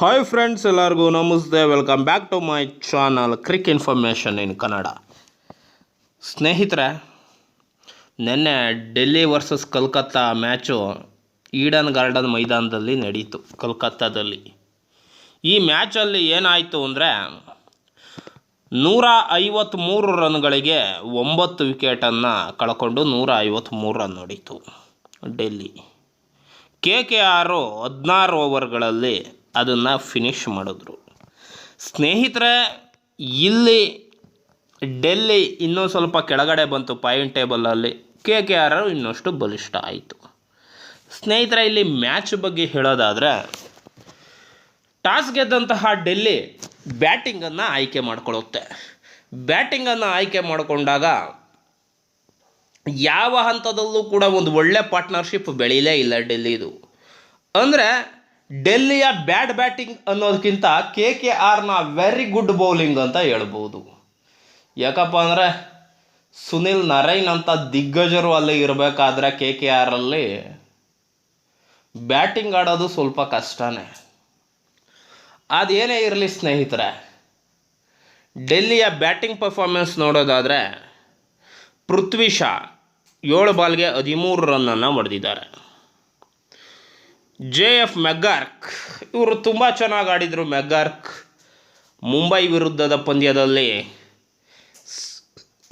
Hi friends ಎಲ್ಲರಿಗೂ ನಮಸ್ತೆ. Welcome back to my channel cric information in Kannada ಸ್ನೇಹಿತರೆ, ನಿನ್ನೆ Delhi versus Calcutta match Eden Garden ಮೈದಾನದಲ್ಲಿ ನಡೀತು, ಕಲ್ಕತ್ತಾದಲ್ಲಿ. ಈ ಮ್ಯಾಚಲ್ಲಿ ಏನಾಯಿತು ಅಂದರೆ ನೂರ ಐವತ್ತ್ಮೂರು ರನ್ಗಳಿಗೆ ಒಂಬತ್ತು ವಿಕೆಟನ್ನು ಕಳ್ಕೊಂಡು ನೂರ ಐವತ್ತ್ಮೂರು ರನ್ ಹೊಡೀತು ಡೆಲ್ಲಿ. ಕೆ ಕೆ ಆರು ಹದಿನಾರು ಓವರ್ಗಳಲ್ಲಿ ಅದನ್ನು ಫಿನಿಶ್ ಮಾಡಿದ್ರು. ಸ್ನೇಹಿತರ, ಇಲ್ಲಿ ಡೆಲ್ಲಿ ಇನ್ನೂ ಸ್ವಲ್ಪ ಕೆಳಗಡೆ ಬಂತು ಪಾಯಿಂಟ್ ಟೇಬಲಲ್ಲಿ ಕೆ ಕೆ ಆರ್ ಇನ್ನಷ್ಟು ಬಲಿಷ್ಠ ಆಯಿತು. ಸ್ನೇಹಿತರ, ಇಲ್ಲಿ ಮ್ಯಾಚ್ ಬಗ್ಗೆ ಹೇಳೋದಾದರೆ, ಟಾಸ್ ಗೆದ್ದಂತಹ ಡೆಲ್ಲಿ ಬ್ಯಾಟಿಂಗನ್ನು ಆಯ್ಕೆ ಮಾಡಿಕೊಳ್ಳುತ್ತೆ. ಬ್ಯಾಟಿಂಗನ್ನು ಆಯ್ಕೆ ಮಾಡಿಕೊಂಡಾಗ ಯಾವ ಹಂತದಲ್ಲೂ ಕೂಡ ಒಂದು ಒಳ್ಳೆ ಪಾರ್ಟ್ನರ್ಶಿಪ್ ಬೆಳೀಲೇ ಇಲ್ಲ ಡೆಲ್ಲಿದು. ಅಂದರೆ ಡೆಲ್ಲಿಯ ಬ್ಯಾಡ್ ಬ್ಯಾಟಿಂಗ್ ಅನ್ನೋದಕ್ಕಿಂತ ಕೆ ಕೆ ಆರ್ನ ವೆರಿ ಗುಡ್ ಬೌಲಿಂಗ್ ಅಂತ ಹೇಳ್ಬೋದು. ಯಾಕಪ್ಪ ಅಂದರೆ ಸುನಿಲ್ ನರೈನ್ ಅಂತ ದಿಗ್ಗಜರು ಅಲ್ಲಿ ಇರಬೇಕಾದ್ರೆ ಕೆ ಕೆ ಆರಲ್ಲಿ ಬ್ಯಾಟಿಂಗ್ ಆಡೋದು ಸ್ವಲ್ಪ ಕಷ್ಟನೇ. ಅದೇನೇ ಇರಲಿ ಸ್ನೇಹಿತರೆ, ಡೆಲ್ಲಿಯ ಬ್ಯಾಟಿಂಗ್ ಪರ್ಫಾರ್ಮೆನ್ಸ್ ನೋಡೋದಾದರೆ ಪೃಥ್ವಿ ಶಾ ಏಳು ಬಾಲ್ಗೆ ಹದಿಮೂರು ರನ್ನನ್ನು ಹೊಡೆದಿದ್ದಾರೆ. ಜೆ ಎಫ್ ಮೆಗ್ಗಾರ್ಕ್ ಇವರು ತುಂಬ ಚೆನ್ನಾಗಿ ಆಡಿದರು ಮೆಗ್ಗಾರ್ಕ್ ಮುಂಬೈ ವಿರುದ್ಧದ ಪಂದ್ಯದಲ್ಲಿ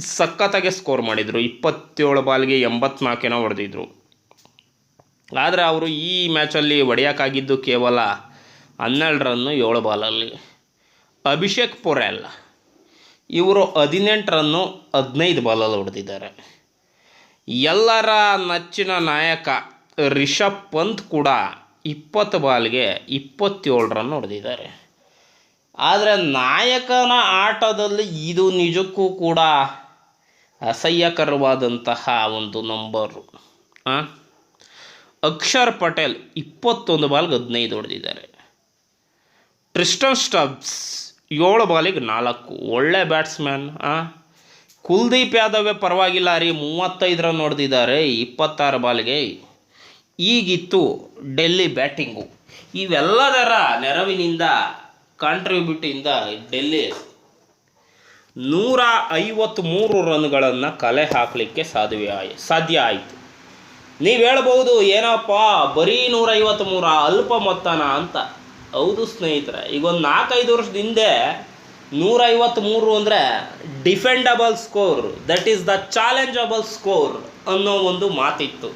ಸಖತ್ತಾಗೆ ಸ್ಕೋರ್ ಮಾಡಿದರು. ಇಪ್ಪತ್ತೇಳು ಬಾಲ್ಗೆ ಎಂಬತ್ನಾಲ್ಕೇನ ಹೊಡೆದಿದ್ರು. ಆದರೆ ಅವರು ಈ ಮ್ಯಾಚಲ್ಲಿ ಹೊಡೆಯೋಕ್ಕಾಗಿದ್ದು ಕೇವಲ ಹನ್ನೆರಡು ರನ್ನು, ಏಳು ಬಾಲಲ್ಲಿ. ಅಭಿಷೇಕ್ ಪೊರೆಲ್ ಇವರು ಹದಿನೆಂಟು ರನ್ನು, ಹದಿನೈದು ಬಾಲಲ್ಲಿ ಹೊಡೆದಿದ್ದಾರೆ. ಎಲ್ಲರ ನೆಚ್ಚಿನ ನಾಯಕ ರಿಷಬ್ ಪಂತ್ ಕೂಡ ಇಪ್ಪತ್ತು ಬಾಲ್ಗೆ ಇಪ್ಪತ್ತೇಳು ರನ್ ಹೊಡೆದಿದ್ದಾರೆ. ಆದರೆ ನಾಯಕನ ಆಟದಲ್ಲಿ ಇದು ನಿಜಕ್ಕೂ ಕೂಡ ಅಸಹ್ಯಕರವಾದಂತಹ ಒಂದು ನಂಬರು ಹಾಂ ಅಕ್ಷರ್ ಪಟೇಲ್ ಇಪ್ಪತ್ತೊಂದು ಬಾಲ್ಗೆ ಹದಿನೈದು ಹೊಡೆದಿದ್ದಾರೆ. ಟ್ರಿಸ್ಟನ್ ಸ್ಟಬ್ಸ್ ಏಳು ಬಾಲಿಗೆ ನಾಲ್ಕು. ಒಳ್ಳೆ ಬ್ಯಾಟ್ಸ್ಮ್ಯಾನ್ ಕುಲ್ದೀಪ್ ಯಾದವೇ ಪರವಾಗಿಲ್ಲ ರೀ ಮೂವತ್ತೈದು ರನ್ ಹೊಡೆದಿದ್ದಾರೆ, ಇಪ್ಪತ್ತಾರು ಬಾಲ್ಗೆ ಈಗಿತ್ತು ಡೆಲ್ಲಿ ಬ್ಯಾಟಿಂಗು. ಇವೆಲ್ಲದರ ನೆರವಿನಿಂದ ಕಾಂಟ್ರಿಬ್ಯೂಟಿಂದ ಡೆಲ್ಲಿ ನೂರ ಐವತ್ತ್ಮೂರು ರನ್ಗಳನ್ನು ಕಲೆ ಹಾಕಲಿಕ್ಕೆ ಸಾಧ್ಯ ಆಯ್, ಸಾಧ್ಯ ಆಯಿತು. ನೀವು ಹೇಳ್ಬೋದು ಏನಪ್ಪ, ಬರೀ ನೂರೈವತ್ತ್ಮೂರ ಅಲ್ಪ ಮೊತ್ತನ ಅಂತ. ಹೌದು ಸ್ನೇಹಿತರೆ ಈಗ ಒಂದು ನಾಲ್ಕೈದು ವರ್ಷದ ಹಿಂದೆ ನೂರೈವತ್ತ್ಮೂರು ಅಂದರೆ defendable score that is the challengeable score ಅನ್ನೋ ಒಂದು ಮಾತಿತ್ತು.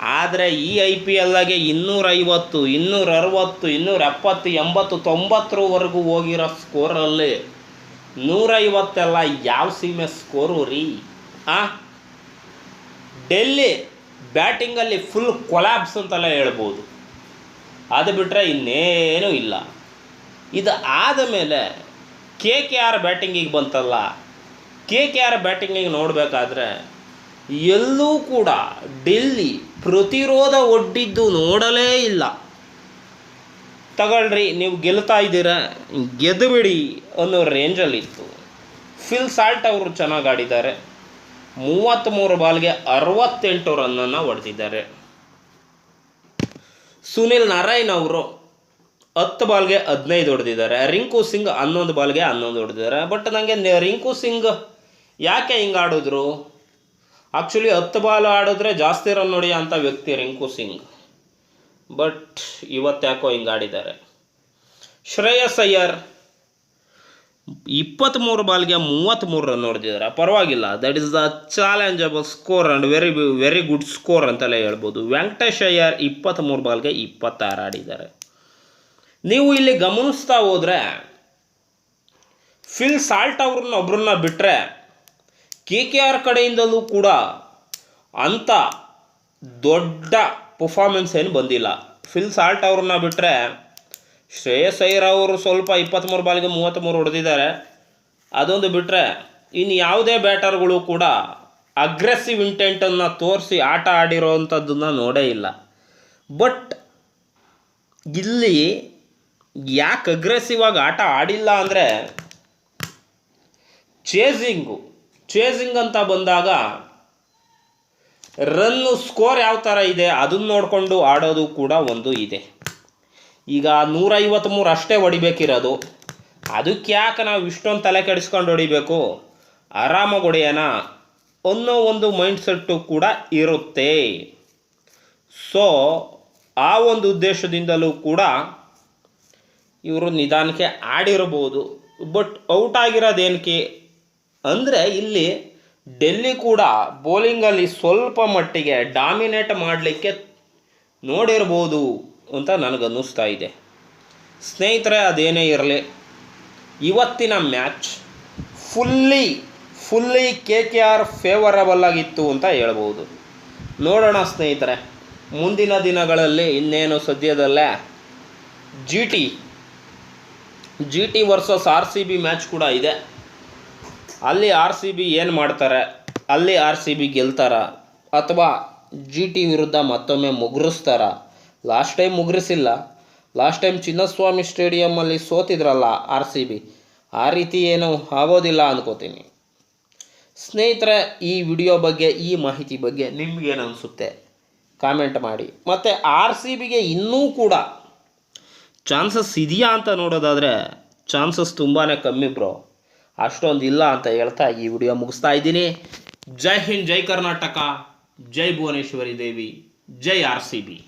ಆದರೆ ಈ ಐ ಪಿ ಎಲ್ಲಾಗೆ ಇನ್ನೂರೈವತ್ತು ಇನ್ನೂರ ಅರವತ್ತು ಇನ್ನೂರ ಎಪ್ಪತ್ತು ಎಂಬತ್ತು, ತೊಂಬತ್ತರವರೆಗೂ ಹೋಗಿರೋ ಸ್ಕೋರಲ್ಲಿ ನೂರೈವತ್ತೆಲ್ಲ ಯಾವ ಸೀಮೆ ಸ್ಕೋರು ರೀ? ಆ? ಡೆಲ್ಲಿ ಬ್ಯಾಟಿಂಗಲ್ಲಿ ಫುಲ್ ಕೊಲ್ಯಾಬ್ಸ್ ಅಂತೆಲ್ಲ ಹೇಳ್ಬೋದು. ಅದು ಬಿಟ್ಟರೆ ಇನ್ನೇನೂ ಇಲ್ಲ. ಇದು ಆದ ಮೇಲೆ ಕೆ ಕೆ ಆರ್ ಬ್ಯಾಟಿಂಗಿಗೆ ಬಂತಲ್ಲ. ಕೆ ಕೆ ಆರ್ ಬ್ಯಾಟಿಂಗಿಗೆ ನೋಡಬೇಕಾದ್ರೆ ಎಲ್ಲೂ ಕೂಡ ಡೆಲ್ಲಿ ಪ್ರತಿರೋಧ ಒಡ್ಡಿದ್ದು ನೋಡಲೇ ಇಲ್ಲ. ತಗೊಳ್ರಿ, ನೀವು ಗೆಲ್ತಾ ಇದ್ದೀರಾ ಗೆದ್ದುಬಿಡಿ ಅನ್ನೋ ರೇಂಜಲ್ಲಿತ್ತು ಫಿಲ್ ಸಾಲ್ಟ್ ಅವರು ಚೆನ್ನಾಗಿ ಆಡಿದ್ದಾರೆ. ಮೂವತ್ತ್ಮೂರು ಬಾಲ್ಗೆ ಅರವತ್ತೆಂಟು ರನ್ನನ್ನು ಹೊಡೆದಿದ್ದಾರೆ. ಸುನಿಲ್ ನಾರಾಯಣ್ ಅವರು ಹತ್ತು ಬಾಲ್ಗೆ ಹದಿನೈದು ಹೊಡೆದಿದ್ದಾರೆ. ರಿಂಕು ಸಿಂಗ್ ಹನ್ನೊಂದು ಬಾಲ್ಗೆ ಹನ್ನೊಂದು ಹೊಡೆದಿದ್ದಾರೆ. ಬಟ್ ನನಗೆ ರಿಂಕು ಸಿಂಗ್ ಯಾಕೆ ಹಿಂಗೆ ಆಡಿದ್ರು? ಆ್ಯಕ್ಚುಲಿ ಹತ್ತು ಬಾಲ್ ಆಡಿದ್ರೆ ಜಾಸ್ತಿ ರನ್ ಹೊಡೆಯೋ ಅಂಥ ವ್ಯಕ್ತಿ ರಿಂಕು ಸಿಂಗ್. ಬಟ್ ಇವತ್ತು ಯಾಕೋ ಹಿಂಗೆ ಆಡಿದ್ದಾರೆ. ಶ್ರೇಯಸ್ ಅಯ್ಯರ್ ಇಪ್ಪತ್ತ್ಮೂರು ಬಾಲ್ಗೆ ಮೂವತ್ತ್ಮೂರು ರನ್ ಹೊಡೆದಿದ್ದಾರೆ. ಪರವಾಗಿಲ್ಲ. That is the challengeable score and very very good score ಅಂತಲೇ ಹೇಳ್ಬೋದು. ವೆಂಕಟೇಶ್ ಅಯ್ಯರ್ ಇಪ್ಪತ್ತ್ಮೂರು ಬಾಲ್ಗೆ ಇಪ್ಪತ್ತಾರು ಆಡಿದ್ದಾರೆ. ನೀವು ಇಲ್ಲಿ ಗಮನಿಸ್ತಾ ಹೋದರೆ ಫಿಲ್ ಸಾಲ್ಟ್ ಅವ್ರನ್ನ ಒಬ್ರನ್ನ ಬಿಟ್ಟರೆ ಕೆ ಕೆ ಆರ್ ಕಡೆಯಿಂದಲೂ ಕೂಡ ಅಂಥ ದೊಡ್ಡ ಪರ್ಫಾರ್ಮೆನ್ಸ್ ಏನು ಬಂದಿಲ್ಲ. ಫಿಲ್ ಸಾಲ್ಟ್ ಅವ್ರನ್ನ ಬಿಟ್ಟರೆ ಶ್ರೇಯಸ್ ಅಯ್ಯರ್ ಅವರು ಸ್ವಲ್ಪ ಇಪ್ಪತ್ತ್ಮೂರು ಬಾಲಿಗೆ ಮೂವತ್ತ್ಮೂರು ಹೊಡೆದಿದ್ದಾರೆ. ಅದೊಂದು ಬಿಟ್ಟರೆ ಇನ್ನು ಯಾವುದೇ ಬ್ಯಾಟರ್ಗಳು ಕೂಡ ಅಗ್ರೆಸಿವ್ ಇಂಟೆಂಟನ್ನು ತೋರಿಸಿ ಆಟ ಆಡಿರೋವಂಥದ್ದನ್ನು ನೋಡೇ ಇಲ್ಲ. ಬಟ್ ಇಲ್ಲಿ ಯಾಕೆ ಅಗ್ರೆಸಿವ್ ಆಗಿ ಆಟ ಆಡಿಲ್ಲ ಅಂದರೆ ಚೇಸಿಂಗು ಚೇಸಿಂಗ್ ಅಂತ ಬಂದಾಗ ರನ್ನು ಸ್ಕೋರ್ ಯಾವ ಥರ ಇದೆ ಅದನ್ನು ನೋಡಿಕೊಂಡು ಆಡೋದು ಕೂಡ ಒಂದು ಇದೆ. ಈಗ ನೂರೈವತ್ತ್ಮೂರು ಅಷ್ಟೇ ಹೊಡಿಬೇಕಿರೋದು. ಅದಕ್ಕೆ ಯಾಕೆ ನಾವು ಇಷ್ಟೊಂದು ತಲೆ ಕೆಡಿಸ್ಕೊಂಡು ಹೊಡಿಬೇಕು? ಆರಾಮಾಗಿ ಹೊಡೆಯೋಣ ಅನ್ನೋ ಒಂದು ಮೈಂಡ್ಸೆಟ್ಟು ಕೂಡ ಇರುತ್ತೆ. ಸೊ ಆ ಒಂದು ಉದ್ದೇಶದಿಂದಲೂ ಕೂಡ ಇವರು ನಿಧಾನಕ್ಕೆ ಆಡಿರಬಹುದು ಬಟ್ ಔಟ್ ಆಗಿರೋದೇನಕ್ಕೆ? ಅಂದರೆ ಇಲ್ಲಿ ಡೆಲ್ಲಿ ಕೂಡ ಬೌಲಿಂಗಲ್ಲಿ ಸ್ವಲ್ಪ ಮಟ್ಟಿಗೆ ಡಾಮಿನೇಟ್ ಮಾಡಲಿಕ್ಕೆ ನೋಡಿರ್ಬೋದು ಅಂತ ನನಗನ್ನಿಸ್ತಾ ಇದೆ. ಸ್ನೇಹಿತರೆ, ಅದೇನೇ ಇರಲಿ, ಇವತ್ತಿನ match fully fully K K R favourable ಆಗಿತ್ತು ಅಂತ ಹೇಳ್ಬೋದು. ನೋಡೋಣ ಸ್ನೇಹಿತರೆ, ಮುಂದಿನ ದಿನಗಳಲ್ಲಿ ಇನ್ನೇನು ಸದ್ಯದಲ್ಲೇ? G T G T versus R C B match ಕೂಡ ಇದೆ. ಅಲ್ಲಿ ಆರ್ ಸಿ ಬಿ ಏನು ಮಾಡ್ತಾರೆ? ಅಲ್ಲಿ ಆರ್ ಸಿ ಬಿ ಗೆಲ್ತಾರ? ಅಥವಾ ಜಿ ಟಿ ವಿರುದ್ಧ ಮತ್ತೊಮ್ಮೆ ಮುಗುರಿಸ್ತಾರ? ಲಾಸ್ಟ್ ಟೈಮ್ ಮುಗ್ರಿಸಿಲ್ಲ. ಲಾಸ್ಟ್ ಟೈಮ್ ಚಿನ್ನಸ್ವಾಮಿ ಸ್ಟೇಡಿಯಮ್ಮಲ್ಲಿ ಸೋತಿದ್ರಲ್ಲ ಆರ್ ಸಿ ಬಿ. ಆ ರೀತಿ ಏನು ಆಗೋದಿಲ್ಲ ಅಂದ್ಕೋತೀನಿ ಸ್ನೇಹಿತರೆ, ಈ ವಿಡಿಯೋ ಬಗ್ಗೆ, ಈ ಮಾಹಿತಿ ಬಗ್ಗೆ ನಿಮಗೇನು ಅನಿಸುತ್ತೆ? ಕಾಮೆಂಟ್ ಮಾಡಿ. ಮತ್ತು ಆರ್ ಸಿ ಬಿಗೆ ಇನ್ನೂ ಕೂಡ ಚಾನ್ಸಸ್ ಇದೆಯಾ ಅಂತ ನೋಡೋದಾದರೆ, ಚಾನ್ಸಸ್ ತುಂಬಾ ಕಮ್ಮಿ ಬ್ರೋ. ಅಷ್ಟೊಂದು ಇಲ್ಲ ಅಂತ ಹೇಳ್ತಾ ಈ ವಿಡಿಯೋ ಮುಗಿಸ್ತಾ ಇದ್ದೀನಿ. ಜೈ ಹಿಂದ್, ಜೈ ಕರ್ನಾಟಕ, ಜೈ ಭುವನೇಶ್ವರಿ ದೇವಿ, ಜೈ ಆರ್ ಸಿ ಬಿ.